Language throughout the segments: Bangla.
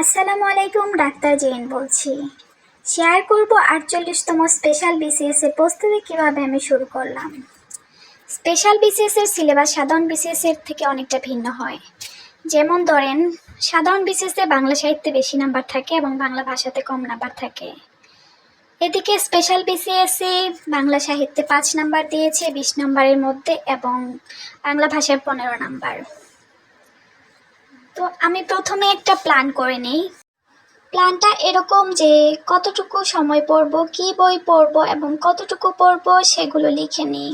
আসসালামু আলাইকুম, ডাক্তার জেন বলছি। শেয়ার করব আটচল্লিশতম স্পেশাল বিসিএস এর প্রস্তুতি কীভাবে আমি শুরু করলাম। স্পেশাল বিসিএস এর সিলেবাস সাধারণ বিসিএস এর থেকে অনেকটা ভিন্ন হয়। যেমন ধরেন, সাধারণ বিসিএস এ বাংলা সাহিত্যে বেশি নাম্বার থাকে এবং বাংলা ভাষাতে কম নাম্বার থাকে। এদিকে স্পেশাল বিসিএস এ বাংলা সাহিত্যে পাঁচ নাম্বার দিয়েছে, বিশ নাম্বারের মধ্যে এবং বাংলা ভাষায় পনেরো নাম্বার। তো আমি প্রথমে একটা প্ল্যান করে নিই। প্ল্যানটা এরকম যে, কতটুকু সময় পড়ব, কি বই পড়ব এবং কতটুকু পড়ব সেগুলো লিখে নিই।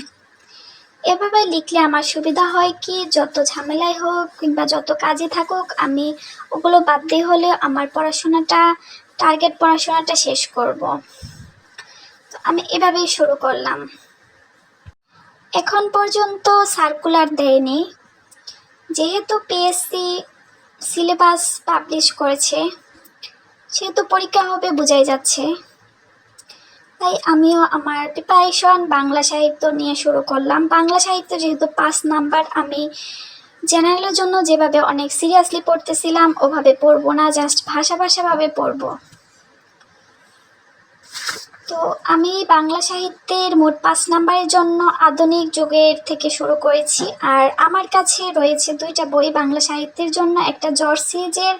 এভাবে লিখলে আমার সুবিধা হয় কি, যত ঝামেলাই হোক কিংবা যত কাজে থাকুক, আমি ওগুলো বাদ দিয়ে হলে আমার পড়াশোনাটা, টার্গেট পড়াশোনাটা শেষ করব। তো আমি এভাবেই শুরু করলাম। এখন পর্যন্ত সার্কুলার দেয়নি। যেহেতু পিএসসি সিলেবাস পাবলিশ করেছে। সেহেতু পরীক্ষা হবে বোঝাই যাচ্ছে। তাই আমিও আমার প্রিপারেশন বাংলা সাহিত্য নিয়ে শুরু করলাম। বাংলা সাহিত্য যেহেতু পাঁচ নাম্বার, আমি জেনারেলের জন্য যেভাবে অনেক সিরিয়াসলি পড়তেছিলাম, ওভাবে পড়ব না জাস্ট ভাষা ভাষাভাবে পড়ব। তো আমি বাংলা সাহিত্যের মোট পাঁচ নাম্বারের জন্য আধুনিক যুগের থেকে শুরু করেছি। আর আমার কাছে রয়েছে দুইটা বই বাংলা সাহিত্যের জন্য, একটা জর্জ সিরিজের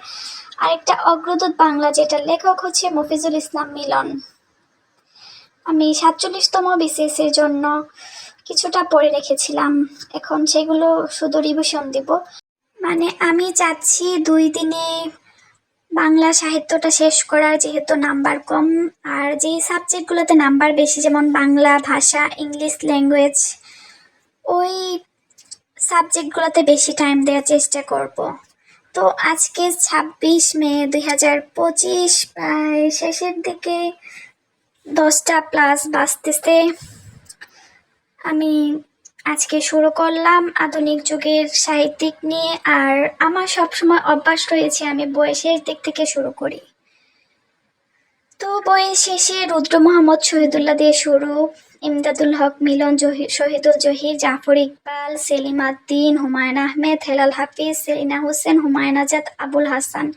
আর একটা অগ্রদূত বাংলা যেটার লেখক হচ্ছে মফিজুল ইসলাম মিলন। আমি সাতচল্লিশতম বিসিএস এর জন্য কিছুটা পড়ে রেখেছিলাম। এখন সেগুলো শুধু রিভিশন দিব। মানে আমি চাচ্ছি দুই দিনে বাংলা সাহিত্যটা শেষ করার যেহেতু নাম্বার কম, আর যেই সাবজেক্টগুলোতে নাম্বার বেশি, যেমন বাংলা, ভাষা, ইংলিশ ল্যাঙ্গুয়েজ, ওই সাবজেক্টগুলোতে বেশি টাইম দেওয়ার চেষ্টা করব। তো আজকে ছাব্বিশ মে দুই হাজার পঁচিশ, প্রায় শেষের দিকে দশটা প্লাস বাঁচতেছে আমি আজকে শুরু করলাম আধুনিক যুগের সাহিত্যিক নিয়ে, আর আমার সবসময় অভ্যাস রয়েছে আমি বইয়ের শেষ দিক থেকে শুরু করি। তো বইয়ের শেষে রুদ্র মোহাম্মদ শহীদুল্লাহ দিয়ে শুরু, ইমদাদুল হক মিলন শহীদুল জহির, জাফর ইকবাল, সেলিম আদ্দিন, হুমায়ুন আহমেদ, হেলাল হাফিজ, সেলিনা হোসেন, হুমায়ুন আজাদ, আবুল হাসান।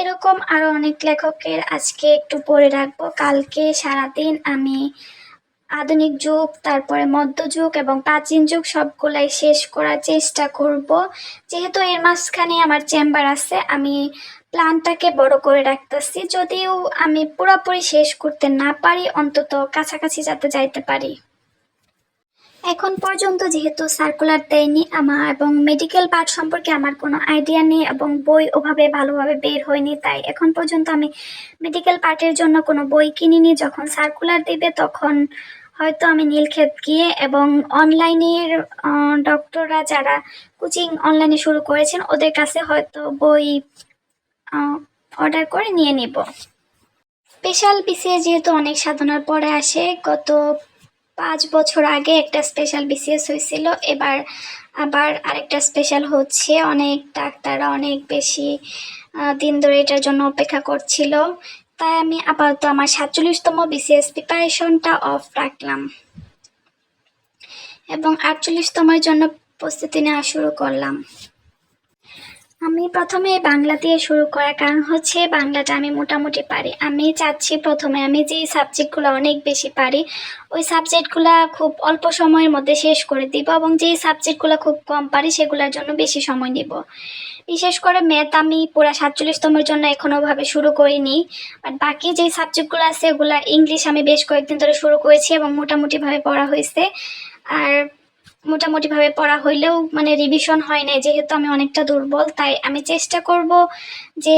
এরকম আরও অনেক লেখকের আজকে একটু পড়ে রাখব। কালকে সারাদিন আমি আধুনিক যুগ, তারপরে মধ্যযুগ এবং প্রাচীন যুগ সবগুলাই শেষ করার চেষ্টা করব। যেহেতু এর মাঝখানে আমার চেম্বার আছে, আমি প্ল্যানটাকে বড় করে রাখতেছি। যদিও আমি পুরোপুরি শেষ করতে না পারি, অন্তত কাছাকাছি যাতে যাইতে পারি। এখন পর্যন্ত যেহেতু সার্কুলার দেয়নি আমার এবং মেডিকেল পার্ট সম্পর্কে আমার কোনো আইডিয়া নেই এবং বই ওভাবে ভালোভাবে বের হয়নি, তাই এখন পর্যন্ত আমি মেডিকেল পার্টের জন্য কোনো বই কিনিনি। যখন সার্কুলার দিবে তখন হয়তো আমি নীলক্ষেত গিয়ে এবং অনলাইনের ডক্টররা যারা কোচিং অনলাইনে শুরু করেছেন ওদের কাছে হয়তো বই অর্ডার করে নিয়ে নিব। স্পেশাল বিসিএস যেহেতু অনেক সাধনার পরে আসে, গত পাঁচ বছর আগে একটা স্পেশাল বিসিএস হয়েছিল। এবার আবার আরেকটা স্পেশাল হচ্ছে। অনেক ডাক্তাররা অনেক বেশি দিন ধরে এটার জন্য অপেক্ষা করছিল। তাই আমি আপাতত আমার সাতচল্লিশতম বিসিএস প্রিপারেশনটা অফ রাখলাম। এবং আটচল্লিশতমের জন্য প্রস্তুতি নেওয়া শুরু করলাম। আমি প্রথমে বাংলা দিয়ে শুরু করার কারণ হচ্ছে বাংলাটা আমি মোটামুটি পারি। আমি চাচ্ছি প্রথমে আমি যেই সাবজেক্টগুলো অনেক বেশি পারি, ওই সাবজেক্টগুলো খুব অল্প সময়ের মধ্যে শেষ করে দিব এবং যেই সাবজেক্টগুলো খুব কম পারি সেগুলোর জন্য বেশি সময় নিব। বিশেষ করে ম্যাথ আমি পুরো সাতচল্লিশতমের জন্য এখনও ভাবে শুরু করিনি বাট বাকি যেই সাবজেক্টগুলো আছে ওগুলো ইংলিশ আমি বেশ কয়েকদিন ধরে শুরু করেছি এবং মোটামুটিভাবে পড়া হয়েছে। আর মোটামুটিভাবে পড়া হইলেও মানে রিভিশন হয় নাই, যেহেতু আমি অনেকটা দুর্বল, তাই আমি চেষ্টা করব যে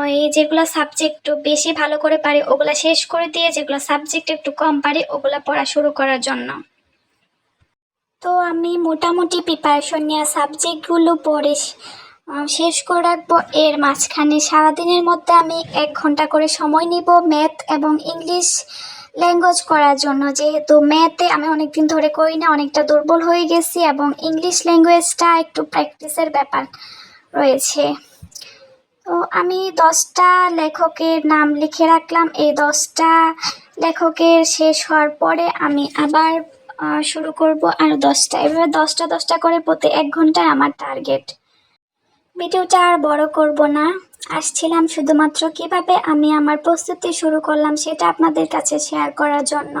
ওই যেগুলো সাবজেক্ট বেশি ভালো করে পারি, ওগুলা শেষ করে দিয়ে যেগুলো সাবজেক্ট একটু কম পারি, ওগুলা পড়া শুরু করার জন্য। তো আমি মোটামুটি প্রিপারেশন নেওয়া সাবজেক্টগুলো পড়ে শেষ করে রাখব। এর মাঝখানে সারাদিনের মধ্যে আমি এক ঘণ্টা করে সময় নিব ম্যাথ এবং ইংলিশ ল্যাঙ্গুয়েজ করার জন্য। যেহেতু ম্যাথে আমি অনেকদিন ধরে করি না, অনেকটা দুর্বল হয়ে গেছি এবং ইংলিশ ল্যাঙ্গুয়েজটা একটু প্র্যাকটিসের ব্যাপার রয়েছে। তো আমি দশটা লেখকের নাম লিখে রাখলাম। এই দশটা লেখকের শেষ হওয়ার পরে আমি আবার শুরু করব আর দশটা, এভাবে দশটা দশটা করে প্রতি এক ঘন্টায় আমার টার্গেট ভিডিওটা আর বড় করব না। আসছিলাম শুধুমাত্র কীভাবে আমি আমার প্রস্তুতি শুরু করলাম সেটা আপনাদের কাছে শেয়ার করার জন্য।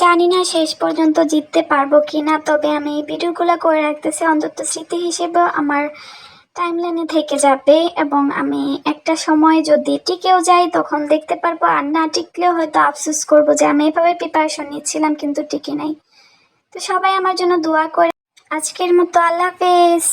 জানি না শেষ পর্যন্ত জিততে পারব কি না তবে আমি এই ভিডিওগুলো করে রাখতেছি। অন্তত স্মৃতি হিসেবে আমার টাইমলাইনে থেকে যাবে এবং আমি একটা সময় যদি টিকেও যাই, তখন দেখতে পারব আর না টিকলেও হয়তো আফসোস করব যে আমি এভাবে প্রিপারেশন নিচ্ছিলাম কিন্তু টিকে নাই। তো সবাই আমার জন্য দোয়া করে। আজকের মতো আল্লাহ হাফেজ।